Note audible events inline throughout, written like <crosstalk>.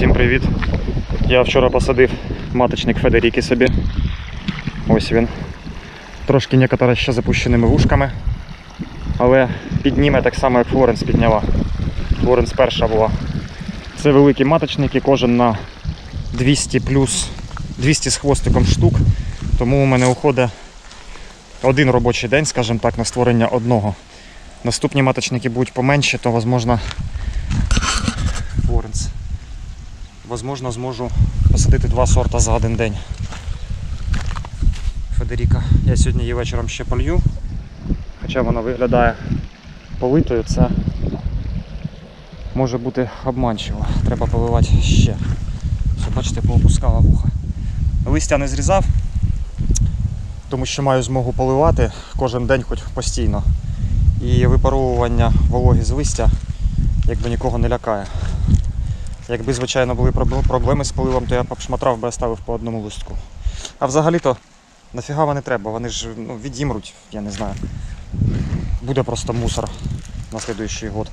Всім привіт! Я вчора посадив маточник Федеріки собі. Ось він. Трошки некоторе ще запущеними вушками. Але підніме так само, як Флоренс підняла. Флоренс перша була. Це великі маточники, кожен на 200 плюс 200 з хвостиком штук. Тому у мене уходить один робочий день, скажімо так, на створення одного. Наступні маточники будуть поменші, то можливо. Возможно, зможу посадити два сорта за один день. Федеріка. Я сьогодні її вечором ще полью. Хоча вона виглядає политою, це може бути обманчиво. Треба поливати ще. Все, бачите, поопускала вуха. Листя не зрізав, тому що маю змогу поливати кожен день, хоч постійно. І випаровування вологи з листя якби нікого не лякає. Якби, звичайно, були проблеми з поливом, то я б шматрав би оставив по одному листку. А взагалі-то нафіга вони треба, вони ж ну, відімруть, я не знаю. Буде просто мусор на слідуючий год.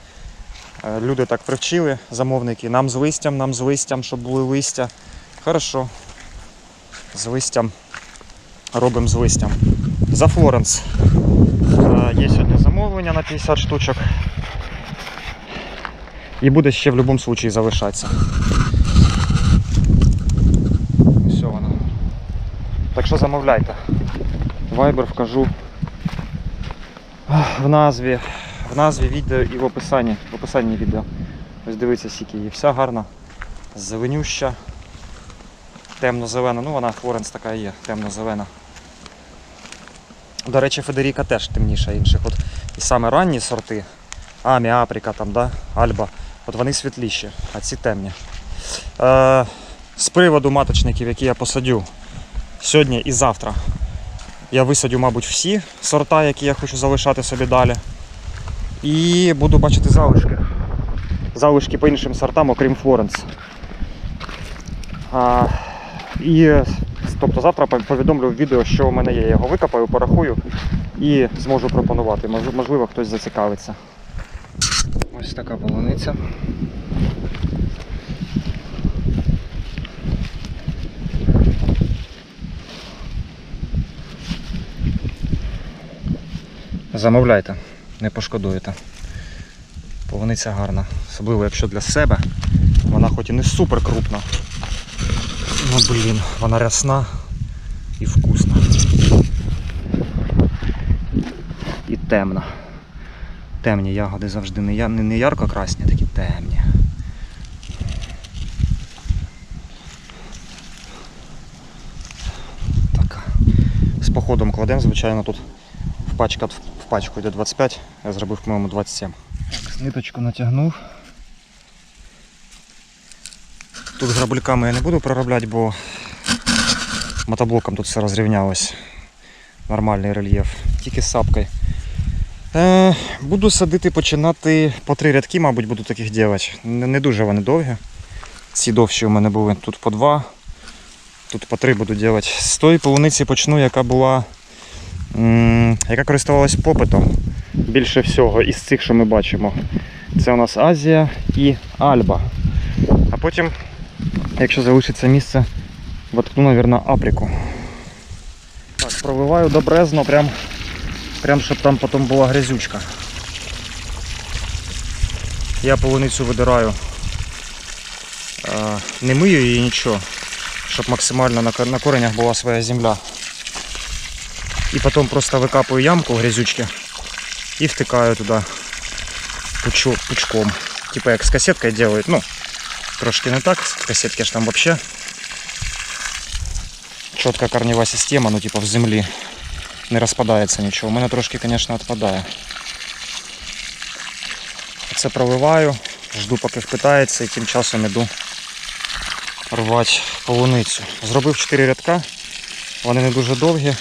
Е, Люди так привчили, замовники, нам з листям, нам з листям, щоб були листя. Хорошо. З листям. Робимо з листям. За Флоренс. Е, Є сьогодні замовлення на 50 штучок. І буде ще в будь-якому випадку залишатися. Все воно. Так що замовляйте. Viber вкажу в назві, в назві відео і в описанні. В описанні відео. Ось дивіться, скільки її. Вся гарна, зеленюща, темно-зелена. Ну вона Флоренс така є, темно-зелена. До речі, Федеріка теж темніша інших. От і саме ранні сорти, Амі, Апріка, там, да, Альба, от вони світліші, а ці темні. Е, з приводу маточників, які я посадю сьогодні і завтра, я висадю, мабуть, всі сорта, які я хочу залишати собі далі. І буду бачити залишки. Залишки по іншим сортам, окрім Флоренс. А, і тобто завтра повідомлю в відео, що у мене є. Я його викопаю, порахую і зможу пропонувати. Можливо, хтось зацікавиться. Ось така полуниця. Замовляйте, не пошкодуєте. Полуниця гарна, особливо якщо для себе. Вона хоч і не супер крупна. Ну блін, вона рясна і вкусна. І темна. Темні ягоди завжди не, не, ярко красні, а такі темні. Така. З походом кладемо, звичайно, тут в, пачка, в пачку йде 25, я зробив, по-моєму, 27. Так, ниточку натягнув. Тут грабульками я не буду проробляти, бо мотоблоком тут все розрівнялось. Нормальний рельєф. Тільки з сапкою. Е, буду садити, починати по три рядки, мабуть, буду таких робити. Не, дуже вони довгі. Ці довші у мене були тут по два. Тут по три буду робити. З тої полуниці почну, яка була. яка користувалась попитом більше всього із цих, що ми бачимо. Це у нас Азія і Альба. А потім, якщо залишиться місце, воткну, мабуть, Апріку. Так, проливаю добрезно, прям, прям щоб там потім була грязючка. Я полуницю видираю. Е, не мию її нічого, щоб максимально на, ко- на коренях була своя земля. І потім просто викапую ямку грязючки і втикаю туди пучу, пучком. Типа як з касеткою делают. Ну, трошки не так, з касетки ж там вообще чітка корнева система, ну типа в землі. Не розпадається нічого. У мене трошки, звісно, відпадає. Це проливаю, жду поки впитається і тим часом іду рвати полуницю. Зробив 4 рядка, вони не дуже довгі.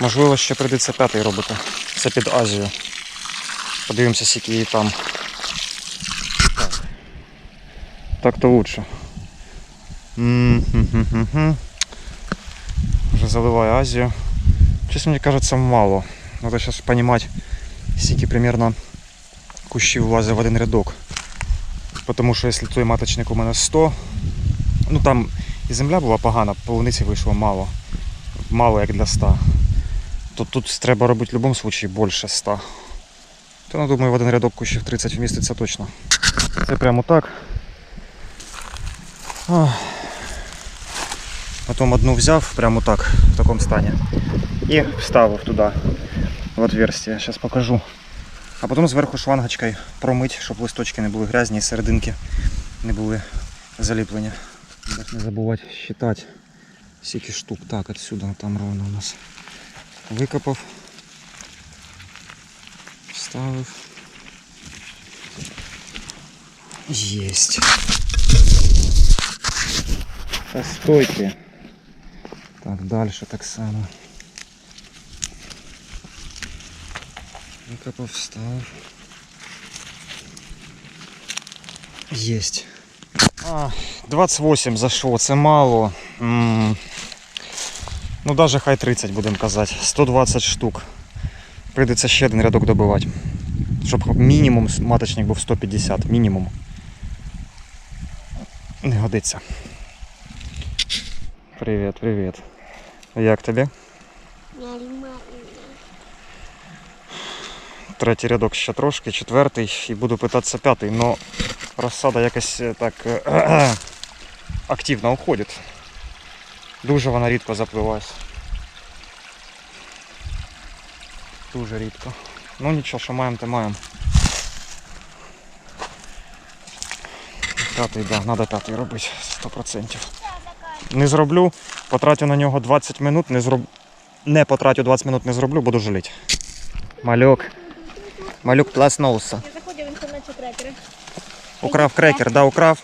Можливо, ще прийдеться п'ятий робити. Це під Азію. Подивимося, скільки її там. Так. Так то лучше. Вже заливаю Азію. Чесно, мені кажется, мало. Надо сейчас понимать, скільки примерно кущів влазить в один рядок. Тому що якщо той маточник у мене 100, ну там і земля була погана, полуниці вийшло мало. Мало як для 100. То тут треба робити в будь-якому випадку більше 100. То ну, думаю, в один рядок кущів 30 вміститься точно. Це прямо так. Ах. Потім одну взяв прямо так, в такому стані. І вставив туди, в отверстие. Зараз покажу. А потім зверху шлангочкою промить, щоб листочки не були грязні і серединки не були заліплені. Не забувати считати скільки штук. Так, отсюда там ровно у нас. Викопав. Вставив. Есть. Та стойте. Так, дальше так само. Викопав, встав. Есть. А, 28 зашло, це мало. М, Ну даже хай 30 будемо казати. 120 штук. Прийдеться ще один рядок добивати. Щоб мінімум маточник був 150. Мінімум. Не годиться. Привіт, привіт. Як тобі? Нормально. Третій рядок ще трошки, четвертий і буду питатися п'ятий, но розсада якось е, так е, <clears throat> активно уходить. Дуже вона рідко запливається. Дуже рідко. Ну нічого, що маємо, то маємо. П'ятий, так, да, треба п'ятий робити, 100%. Не зроблю, потратю на нього 20 минут, не зроб... не потратю 20 минут, не зроблю, буду жаліти. Малюк. Малюк пласнувся. Я заходив він хомячі крекери. Украв крекер, да, украв,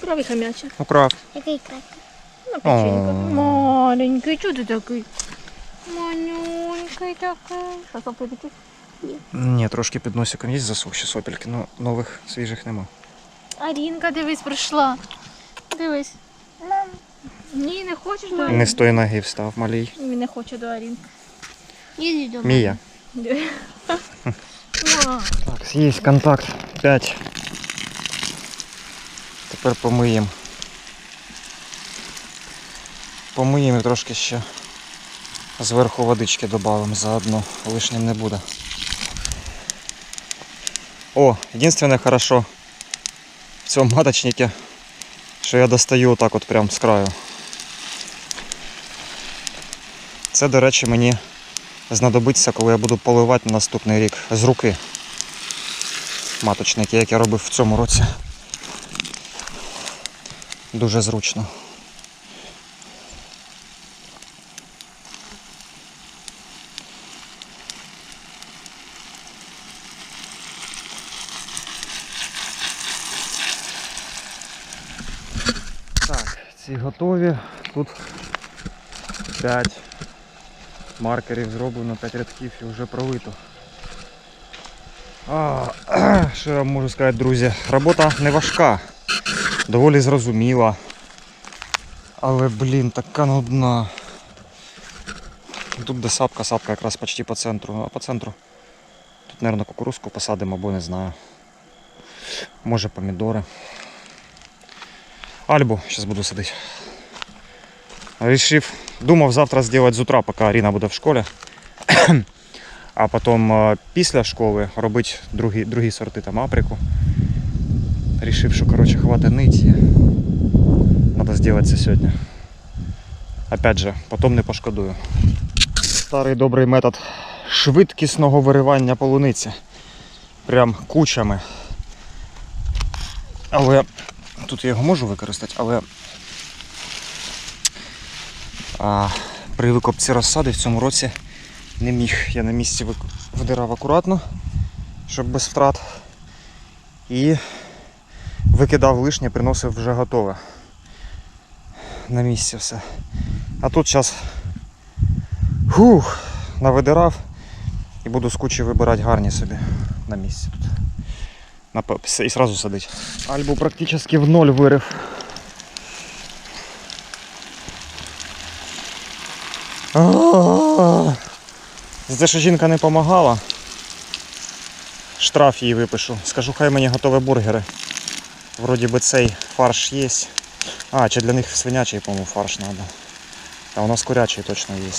Крові хомячі. украв. Який крекер? Ну, О. Маленький, чого ти такий? Манюнький такий. Що, сопли такі? Ні, трошки під носиком є засухші сопельки, але нових свіжих нема. Арінка, дивись, прийшла. Дивись. Мам. Ні, не хочеш до Арінки? Не з тої ноги встав, малій. Він не хоче до Арінки. Їдь до Мія. Так, є контакт 5. Тепер помиємо. Помиємо і трошки ще зверху водички додамо заодно, лишнім не буде. О, єдине хорошо в цьому маточнику, що я достаю отак от прям з краю. Це, до речі, мені знадобиться, коли я буду поливати на наступний рік з руки маточники, як я робив в цьому році. Дуже зручно. Так, ці готові. Тут 5 маркерів зроблено, 5 рядків і вже пролито. А, <clears throat> що я можу сказати, друзі? Робота не важка, доволі зрозуміла. Але, блін, така нудна. Тут де сапка, сапка якраз почти по центру. А по центру. Тут, мабуть, кукурузку посадимо, або не знаю. Може помідори. Альбу зараз буду садити. Рішив, думав завтра зробити з утра, поки Аріна буде в школі. <clears throat> а потім е, після школи робити другі, другі сорти там априку. Рішив, що коротше хватить ниті. Треба зробити це сьогодні. Опять же, потім не пошкодую. Старий добрий метод швидкісного виривання полуниці. Прям кучами. Але тут я його можу використати, але при викопці розсади в цьому році не міг. Я на місці видирав акуратно, щоб без втрат. І викидав лишнє, приносив вже готове. На місці все. А тут зараз навидирав і буду з кучі вибирати гарні собі на місці тут. І одразу садити. Альбу практично в ноль вирив. За те, що жінка не допомагала, штраф їй випишу. Скажу, хай мені готові бургери Вроді би цей фарш є. А, чи для них свинячий, по-моєму, фарш треба. А у нас курячий точно є.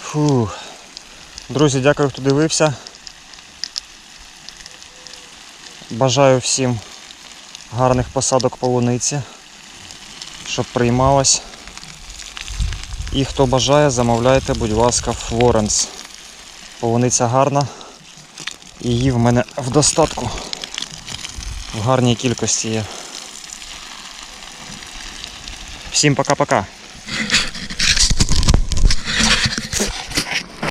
Фу. Друзі, дякую, хто дивився. Бажаю всім гарних посадок полуниці, щоб приймалась. І хто бажає, замовляйте, будь ласка, Флоренс. Полуниця гарна. Її в мене в достатку. В гарній кількості є. Всім пока-пока.